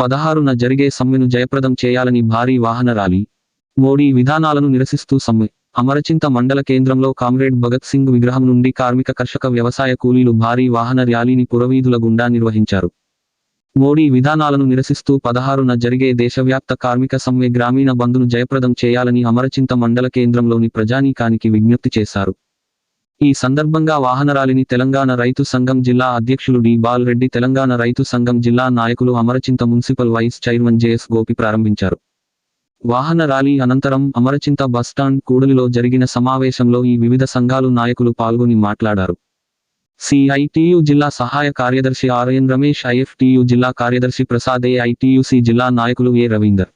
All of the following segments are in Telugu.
పదహారున జరిగే సమ్మెను జయప్రదం చేయాలని భారీ వాహన ర్యాలీ. మోడీ విధానాలను నిరసిస్తూ సమ్మె. అమరచింత మండల కేంద్రంలో కామ్రేడ్ భగత్ సింగ్ విగ్రహం నుండి కార్మిక కర్షక వ్యవసాయ కూలీలు భారీ వాహన ర్యాలీని పురవీధుల గుండా నిర్వహించారు. మోడీ విధానాలను నిరసిస్తూ పదహారున జరిగే దేశవ్యాప్త కార్మిక సమ్మె గ్రామీణ బంధును జయప్రదం చేయాలని అమరచింత మండల కేంద్రంలోని ప్రజానీకానికి విజ్ఞప్తి చేశారు. ఈ సందర్భంగా వాహనరాలిని తెలంగాణ రైతు సంఘం జిల్లా అధ్యక్షులు డి. బాలరెడ్డి తెలంగాణ రైతు సంఘం జిల్లా నాయకులు Amarachinta municipal vice chairman JS Gopi ప్రారంభించారు. వాహన ర్యాలీ అనంతరం అమరచింత బస్టాండ్ కూడలిలో జరిగిన సమావేశంలో ఈ వివిధ సంఘాలు నాయకులు పాల్గొని మాట్లాడారు. సిఐటియు జిల్లా సహాయ కార్యదర్శి ఆర్ఎన్ రమేష్ ఐఎఫ్టియు జిల్లా కార్యదర్శి ప్రసాద్ ఏఐటియుసి జిల్లా నాయకులు ఏ. రవీందర్.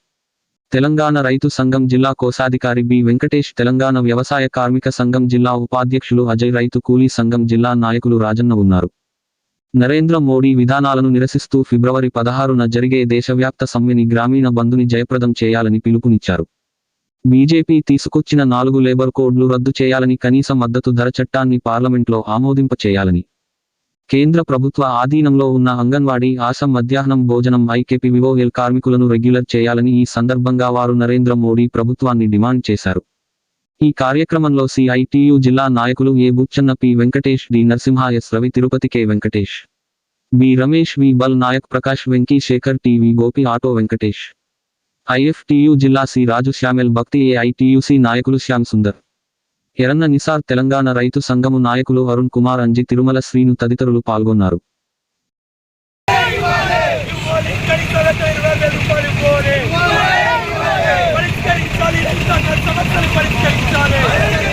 తెలంగాణ రైతు సంఘం జిల్లా కోశాధికారి బి వెంకటేష్ తెలంగాణ వ్యవసాయ కార్మిక సంఘం జిల్లా ఉపాధ్యక్షులు అజయ్ రైతు కూలీ సంఘం జిల్లా నాయకులు రాజన్న ఉన్నారు. నరేంద్ర మోడీ విధానాలను నిరసిస్తూ ఫిబ్రవరి పదహారున జరిగే దేశవ్యాప్త సమ్మెని గ్రామీణ బంధుని జయప్రదం చేయాలని పిలుపునిచ్చారు. బీజేపీ తీసుకొచ్చిన నాలుగు లేబర్ కోడ్లు రద్దు చేయాలని కనీస మద్దతు ధర చట్టాన్ని పార్లమెంట్లో ఆమోదింప చేయాలని కేంద్ర ప్రభుత్వ ఆధీనంలో ఉన్న అంగన్వాడీ ఆశ మధ్యాహ్నం భోజనం ఐకేపీవీఓఎల్ కార్మికులను రెగ్యులర్ చేయాలని ఈ సందర్భంగా వారు నరేంద్ర మోడీ ప్రభుత్వాన్ని డిమాండ్ చేశారు. ఈ కార్యక్రమంలో సిఐటియు జిల్లా నాయకులు A Buchanna P Venkatesh D Narasimha S Ravi Tirupati K Venkatesh B Ramesh V Bal Nayak Prakash Venky Shekhar TV Gopi auto Venkatesh. IFTU జిల్లా సి రాజు శ్యామెల్ భక్తి ఏఐటియుసి నాయకులు శ్యామ్ సుందర్. ఎరన్న నిసార్ తెలంగాణ రైతు సంఘము నాయకులు అరుణ్ కుమార్ అంజి తిరుమల శ్రీను తదితరులు పాల్గొన్నారు. పరిష్కరించాలి.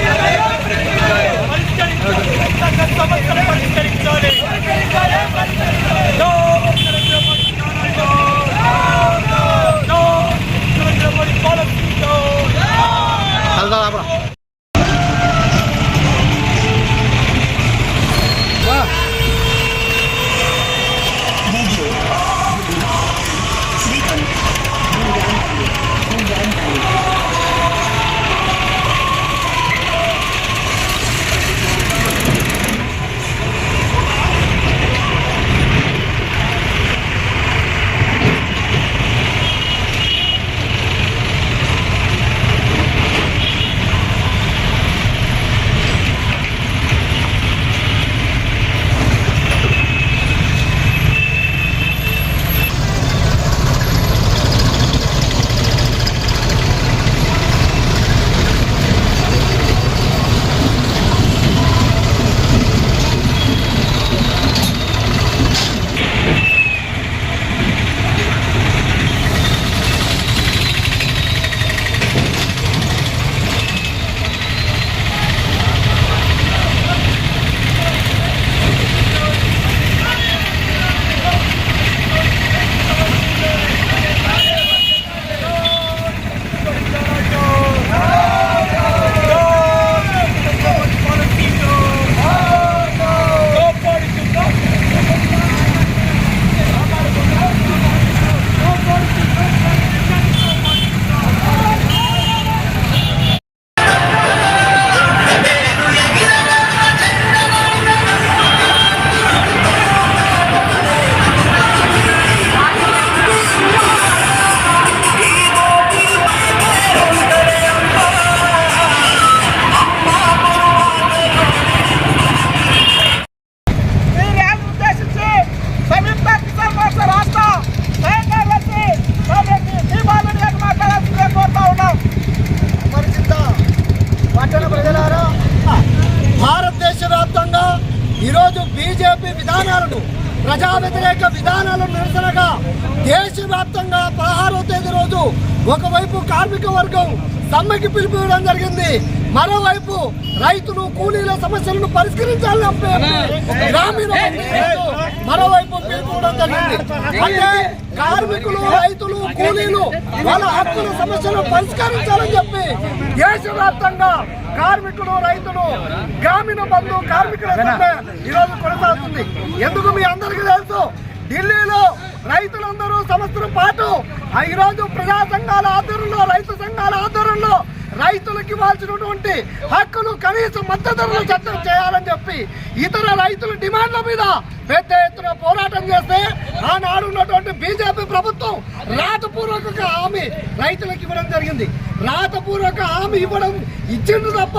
ఒకవైపు కార్మిక వర్గం సమ్మెకి పిలిపివ్వడం ఇవ్వడం జరిగింది. మరోవైపు రైతులు కూలీల సమస్యలను పరిష్కరించాలని గ్రామీణ మరోవైపు పిలుపుకోవడం జరిగింది. అంటే కార్మికులు రైతులు కూలీలు వాళ్ళ హక్కుల సమస్యలను పరిష్కరించాలని చెప్పి దేశవ్యాప్తంగా కార్మికులు రైతులు గ్రామీణ బంధు కార్మికుల ఈరోజు కొనసాగుతుంది. ఎందుకు మీ అందరికీ తెలుసు? ఢిల్లీలో రైతులందరూ సంవత్సరం పాటు ఈరోజు ప్రజా సంఘాల ఆధ్వర్యంలో రైతు సంఘాల ఆధ్వర్యంలో రైతులకు ఇవ్వాల్సినటువంటి హక్కులు కనీస మద్దతు ధరలు చట్టం చేయాలని చెప్పి ఇతర రైతుల డిమాండ్ల మీద పెద్ద ఎత్తున పోరాటం చేస్తే ఆనాడు ఉన్నటువంటి బీజేపీ ప్రభుత్వం రాతపూర్వక హామీ రైతులకు ఇవ్వడం జరిగింది. రాతపూర్వక హామీ ఇవ్వడం ఇచ్చిండు తప్ప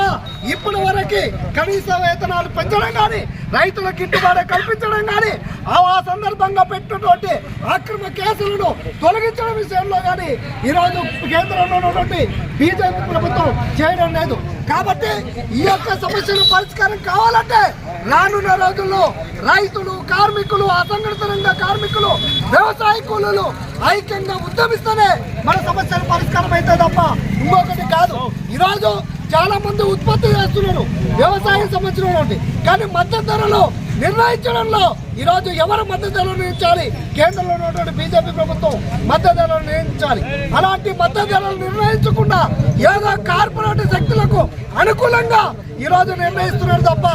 ఇప్పటి వరకు కనీస వేతనాలు పెంచడం కానీ రైతులకు గిట్టుబాటు కల్పించడం కానీ ఆ ఆ సందర్భంగా పెట్టినటువంటి అక్రమ కేసులను తొలగించడం విషయంలో కానీ ఈరోజు కేంద్రంలో ఉన్నటువంటి బీజేపీ ప్రభుత్వం చేయడం లేదు. కాబట్టి ఈ యొక్క సమస్యలు పరిష్కారం కావాలంటే రానున్న రోజుల్లో రైతులు కార్మికులు అసంఘటిత రంగ కార్మికులు వ్యవసాయ కూలీలు ఐక్యంగా ఉద్యమిస్తేనే మన సమస్యలు పరిష్కారం అయితే తప్ప ఇంకొకటి కాదు. ఈరోజు చాలా మంది ఉత్పత్తి చేస్తున్నారు వ్యవసాయం సంబంధించినటువంటి. కానీ మద్దతు ధరలో నిర్ణయించడంలో ఈరోజు ఎవరు మద్దతులను నిర్ణయించాలి కేంద్రంలో ఉన్నటువంటి బీజేపీ ప్రభుత్వం మద్దతు నిర్ణయించాలి అలాంటి మద్దతు నిర్ణయించకుండా ఏదో కార్పొరేట్ శక్తులకు అనుకూలంగా ఈరోజు నిర్ణయిస్తున్నారు తప్ప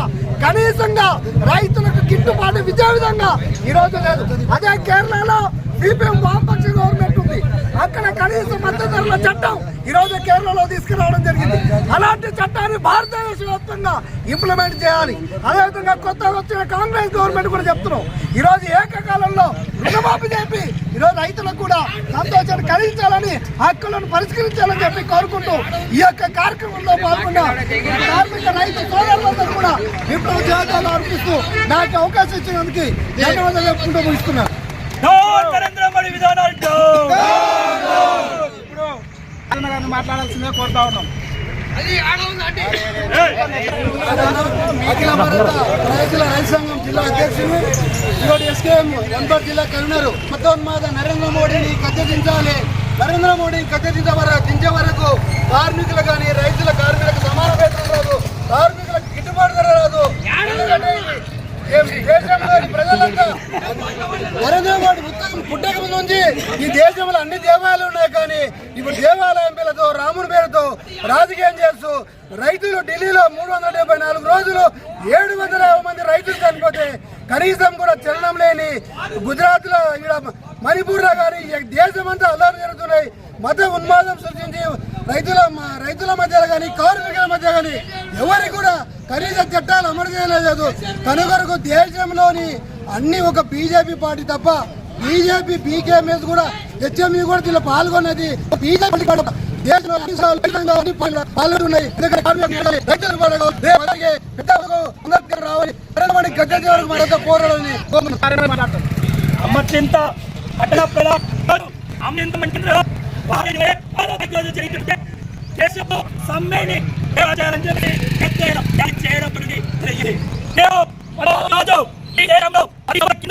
కనీసంగా రైతులకు గిట్టుబాటు విజయ విధంగా ఈరోజు లేదు. అదే కేరళలో సిపిఎం వామపక్ష గవర్నమెంట్ ఉంది అక్కడ కనీస మద్దతు ధరల చట్టం ఈరోజు కేరళలో తీసుకురావడం జరిగింది. అలాంటి చట్టాన్ని భారతదేశ వ్యాప్తంగా ఇంప్లిమెంట్ చేయాలి. అదేవిధంగా కొత్తగా వచ్చిన కాంగ్రెస్ గవర్నమెంట్ కూడా చెప్తున్నాం. ఈరోజు ఏకకాలంలో రుణమాఫీ చెప్పి ఈరోజు రైతులకు కూడా సంతోషాన్ని కలిగించాలని హక్కులను పరిష్కరించాలని చెప్పి కోరుకుంటూ ఈ యొక్క కార్యక్రమంలో పాల్గొన్న కార్మిక రైతు సోదరులందరూ కూడా విప్లవ జీవితాలు అర్పిస్తూ నాకు అవకాశం ఇచ్చినందుకు ధన్యవాదాలు చెప్పుకుంటూ ముగిస్తున్నాను. విధానాలు గారిని మాట్లాడాల్సిందే కోరుతా ఉన్నాం. రైతుల రైతు సంఘం జిల్లా అధ్యక్షులు ఈరోజు ఎస్కేఎం ఎన్బర్ జిల్లా కన్వీనర్ మతోన్మాద నరేంద్ర మోడీని కత్తిరించాలి నరేంద్ర మోడీని కత్తిరించే వరకు దించే వరకు కార్మికులు కానీ రైతుల కార్మికులకు సమాన వేతనం రాదు. కార్మికులకు గిట్టుబాటు ధర రాదు ఎందుకంటే ఇది ఈ దేశంలోని ప్రజలంతా మొత్తం పుట్టక ముందు నుంచి ఈ దేశంలో అన్ని దేవాలయాలు ఉన్నాయి కానీ ఇప్పుడు దేవాలయం పేరుతో రాముని పేరుతో రాజకీయం చేస్తూ రైతులు ఢిల్లీలో మూడు వందల డెబ్బై నాలుగు రోజులు ఏడు వందల యాభై మంది రైతులు చనిపోతే కనీసం కూడా చలనం లేని గుజరాత్లో ఇక్కడ మణిపూర్లో కానీ దేశం అంతా అల్లరి జరుగుతున్నాయి. మత ఉన్మాదం సృష్టించి రైతుల రైతుల మధ్యలో కానీ కార్మికుల మధ్య కానీ ఎవరికి కూడా కనీస చట్టాలు అమలు చేయలేదు. కనుగొరకు దేశంలోని అన్ని ఒక బీజేపీ పార్టీ తప్ప బీజేపీ బీకేఎంఎస్ కూడా హెచ్ఎంఈ కూడా దీనిలో పాల్గొన్నది. బీజేపీ పాల్గొన్నాయి దేశంలో అన్ని సార్లు విధంగా అలాగే రావాలి. పట్టణ ప్రజలు మంచి వారిని సమ్మెని చేయాలని చేయడం జరిగింది. నేను రాజు ఈ దేశంలో కింద